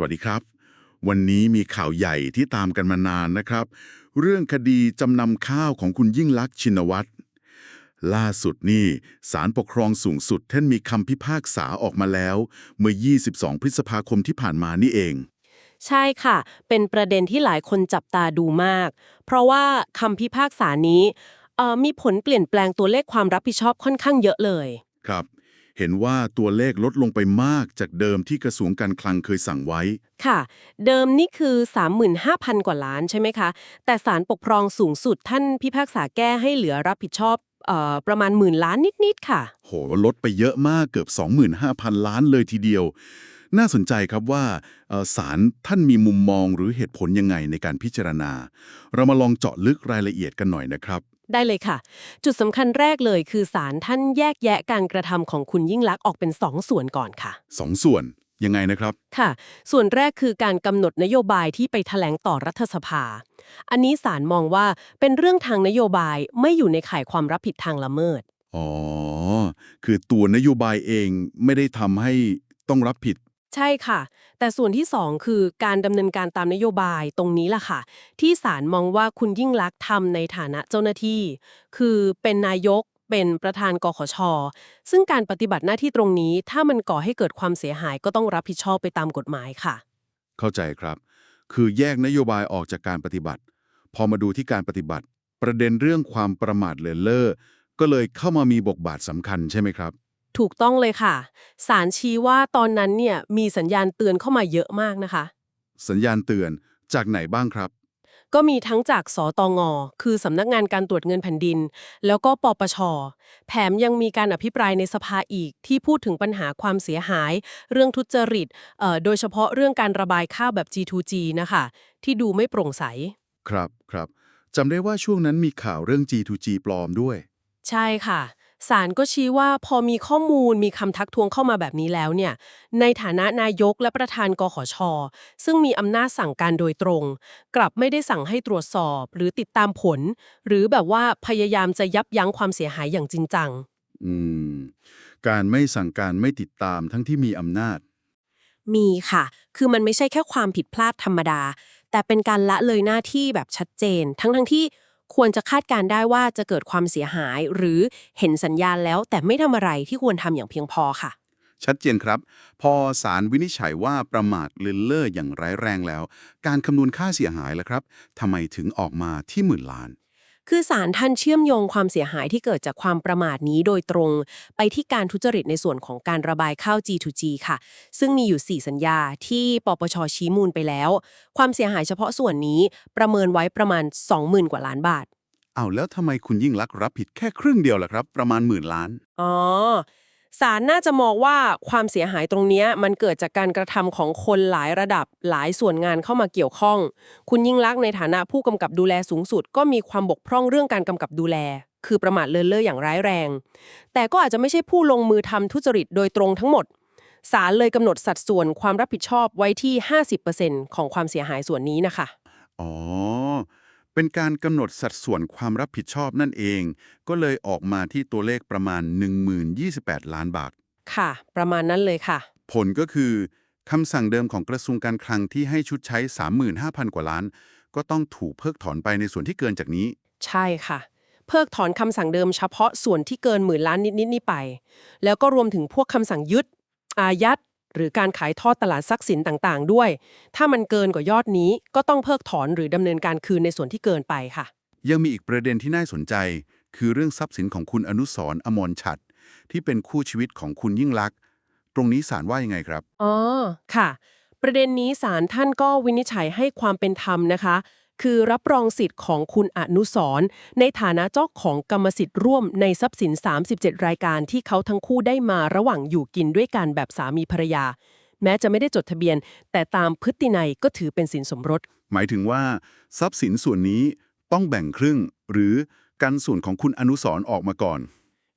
สวัสดีครับ วันนี้มีข่าวใหญ่ที่ตามกันมานานนะครับ เรื่องคดีจำนำข้าวของคุณยิ่งลักษณ์ชินวัตรล่าสุดนี่ศาลปกครองสูงสุดท่านมีคำพิพากษาออกมาแล้ว เมื่อ 22 พฤษภาคมที่ผ่านมานี่เอง ใช่ค่ะ เป็นประเด็นที่หลายคนจับตาดูมาก เพราะว่าคำพิพากษานี้เอ่อมีผลเปลี่ยนแปลงตัวเลขความรับผิดชอบค่อนข้างเยอะเลย ครับ เห็นว่าตัวเลขลดลงไปมากจากเดิมที่กระทรวงการคลังเคยสั่งไว้ ค่ะ เดิมนี่คือ 35,000 กว่าล้านใช่ไหมคะ แต่ศาลปกครองสูงสุดท่านพิพากษาแก้ให้เหลือรับผิดชอบเอ่อประมาณหมื่นล้านนิด ๆ ค่ะ โห ลดไปเยอะมากเกือบ 25,000 ล้านเลยทีเดียว น่าสนใจครับว่าเอ่อศาลท่านมีมุมมองหรือเหตุผลยังไงในการพิจารณา เรามาลองเจาะลึกรายละเอียดกันหน่อยนะครับ ได้เลยค่ะ จุดสำคัญแรกเลยคือศาลท่านแยกแยะการกระทำของคุณยิ่งลักษณ์ออกเป็นสองส่วนก่อนค่ะ สองส่วนยังไงนะครับ ค่ะ ส่วนแรกคือการกำหนดนโยบายที่ไปแถลงต่อรัฐสภา อันนี้ศาลมองว่าเป็นเรื่องทางนโยบายไม่อยู่ในข่ายความรับผิดทางละเมิด อ๋อ คือตัวนโยบายเองไม่ได้ทำให้ต้องรับผิด ใช่ค่ะ แต่ส่วนที่สองคือการดำเนินการตามนโยบายตรงนี้ล่ะค่ะ ที่ศาลมองว่าคุณยิ่งลักษณ์ทำในฐานะเจ้าหน้าที่ คือเป็นนายกเป็นประธานกขช ซึ่งการปฏิบัติหน้าที่ตรงนี้ ถ้ามันก่อให้เกิดความเสียหายก็ต้องรับผิดชอบไปตามกฎหมายค่ะ เข้าใจครับ คือแยกนโยบายออกจากการปฏิบัติ พอมาดูที่การปฏิบัติ ประเด็นเรื่องความประมาทเลินเล่อก็เลยเข้ามามีบทบาทสำคัญใช่ไหมครับ ถูกต้องเลยค่ะศาลชี้ว่าตอนนั้นเนี่ยมีสัญญาณเตือนเข้ามาเยอะมากนะคะ สัญญาณเตือนจากไหนบ้างครับ ก็มีทั้งจากสตงคือสำนักงานการตรวจเงินแผ่นดิน แล้วก็ปปชแถมยังมีการอภิปรายในสภาอีกที่พูดถึงปัญหาความเสียหาย เรื่องทุจริตเอ่อโดยเฉพาะเรื่องการระบายข้าวแบบ G2G นะคะ ที่ดูไม่โปร่งใส ครับครับจำได้ว่าช่วงนั้นมีข่าวเรื่อง G2G ปลอมด้วย ใช่ค่ะ ศาลก็ชี้ว่าพอมีข้อมูลมีคำทักท้วงเข้ามาแบบนี้แล้วเนี่ย ในฐานะนายกและประธานกขช ซึ่งมีอำนาจสั่งการโดยตรง กลับไม่ได้สั่งให้ตรวจสอบ หรือติดตามผล หรือแบบว่าพยายามจะยับยั้งความเสียหายอย่างจริงจัง อืม การไม่สั่งการไม่ติดตามทั้งที่มีอำนาจ มีค่ะ คือมันไม่ใช่แค่ความผิดพลาดธรรมดา แต่เป็นการละเลยหน้าที่แบบชัดเจน ทั้งทั้งๆที่ ควรจะคาดการได้ว่าจะเกิดความเสียหาย หรือเห็นสัญญาณแล้วแต่ไม่ทำอะไรที่ควรทำอย่างเพียงพอค่ะ ชัดเจนครับ พอศาลวินิจฉัยว่าประมาทเลินเล่ออย่างร้ายแรงแล้ว การคำนวณค่าเสียหายแล้วครับทำไมถึงออกมาที่หมื่นล้าน คือศาลท่านเชื่อมโยงความเสียหายที่เกิดจากความประมาทนี้โดยตรง ไปที่การทุจริตในส่วนของการระบายข้าว G2G ค่ะ ซึ่งมีอยู่ 4 สัญญาที่ปปชชี้มูลไปแล้ว ความเสียหายเฉพาะส่วนนี้ประเมินไว้ประมาณ 20,000 กว่าล้านบาทอ้าวแล้วทำไมคุณยิ่งลักษณ์รับผิดแค่ครึ่งเดียวล่ะครับ ประมาณหมื่นล้าน อ๋อ ศาลน่าจะมองว่าความเสียหายตรงนี้มันเกิดจากการกระทำของคนหลายระดับหลายส่วนงานเข้ามาเกี่ยวข้อง คุณยิ่งลักษณ์ในฐานะผู้กำกับดูแลสูงสุด ก็มีความบกพร่องเรื่องการกำกับดูแล คือประมาทเลินเล่ออย่างร้ายแรง แต่ก็อาจจะไม่ใช่ผู้ลงมือทำทุจริตโดยตรงทั้งหมดศาลเลยกำหนดสัดส่วนความรับผิดชอบไว้ที่ 50%ของความเสียหายส่วนนี้นะคะอ๋อ เป็นการกำหนดสัดส่วนความรับผิดชอบนั่นเอง ก็เลยออกมาที่ตัวเลขประมาณ 1028 ล้านบาท ค่ะ ประมาณนั้นเลยค่ะ ผลก็คือคำสั่งเดิมของกระทรวงการคลังที่ให้ชุดใช้ 35,000 กว่าล้าน ก็ต้องถูกเพิกถอนไปในส่วนที่เกินจากนี้ ใช่ค่ะ เพิกถอนคำสั่งเดิมเฉพาะส่วนที่เกินหมื่นล้านนิดๆนี่ไป แล้วก็รวมถึงพวกคำสั่งยึด อายัด หรือการขายทอดตลาดทรัพย์สินต่างๆ ด้วย ถ้ามันเกินกว่ายอดนี้ก็ต้องเพิกถอนหรือดำเนินการคืนในส่วนที่เกินไปค่ะ ยังมีอีกประเด็นที่น่าสนใจ คือเรื่องทรัพย์สินของคุณอนุสรณ์อมรฉัตรที่เป็นคู่ชีวิตของคุณยิ่งลักษณ์ตรงนี้ศาลว่ายังไงครับอ๋อค่ะ ประเด็นนี้ศาลท่านก็วินิจฉัยให้ความเป็นธรรมนะคะ คือรับรองสิทธิ์ของคุณอนุสรณ์ในฐานะเจ้าของกรรมสิทธิ์ร่วมในทรัพย์สิน 37 รายการที่เขาทั้งคู่ได้มาระหว่างอยู่กินด้วยกันแบบสามีภรรยา แม้จะไม่ได้จดทะเบียน แต่ตามพฤตินัยก็ถือเป็นสินสมรส หมายถึงว่าทรัพย์สินส่วนนี้ต้องแบ่งครึ่ง หรือกันส่วนของคุณอนุสรณ์ออกมาก่อน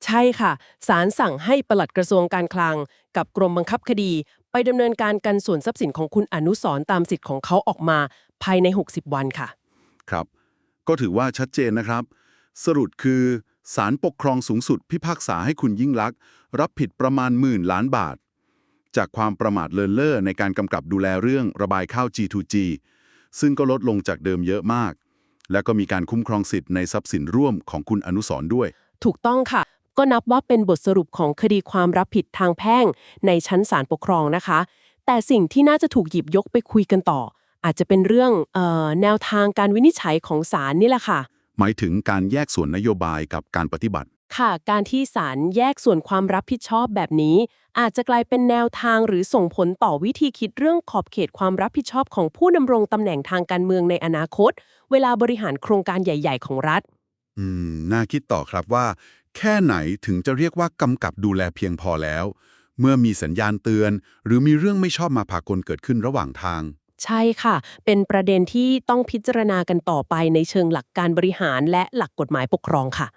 ใช่ค่ะศาลสั่งให้ปลัดกระทรวงการคลัง กับกรมบังคับคดี ไปดำเนินการกันส่วนทรัพย์สินของคุณอนุสรณ์ตามสิทธิ์ของเขาออกมา ภายใน 60 วันค่ะ ครับ ก็ถือว่าชัดเจนนะครับ สรุปคือศาลปกครองสูงสุดพิพากษาให้คุณยิ่งลักษณ์รับผิดประมาณหมื่นล้านบาท จากความประมาทเลินเล่อในการกำกับดูแลเรื่องระบายข้าว G2G ซึ่งก็ลดลงจากเดิมเยอะมาก และก็มีการคุ้มครองสิทธิ์ในทรัพย์สินร่วมของคุณอนุสรณ์ด้วย ถูกต้องค่ะ ก็นับว่าเป็นบทสรุปของคดีความรับผิดทางแพ่งในชั้นศาลปกครองนะคะ แต่สิ่งที่น่าจะถูกหยิบยกไปคุยกันต่อ อาจจะเป็นเรื่องเออแนวทางการวินิจฉัยของศาลนี่แหละค่ะ หมายถึงการแยกส่วนนโยบายกับการปฏิบัติ ค่ะ การที่ศาลแยกส่วนความรับผิดชอบแบบนี้ อาจจะกลายเป็นแนวทางหรือส่งผลต่อวิธีคิดเรื่องขอบเขตความรับผิดชอบของผู้ดำรงตำแหน่งทางการเมืองในอนาคต เวลาบริหารโครงการใหญ่ ๆ ของรัฐ อืม น่าคิดต่อครับว่า แค่ไหนถึงจะเรียกว่ากำกับดูแลเพียงพอแล้ว เมื่อมีสัญญาณเตือน หรือมีเรื่องไม่ชอบมาพากลเกิดขึ้นระหว่างทาง ใช่ค่ะ เป็นประเด็นที่ต้องพิจารณากันต่อไปในเชิงหลักการบริหารและหลักกฎหมายปกครองค่ะ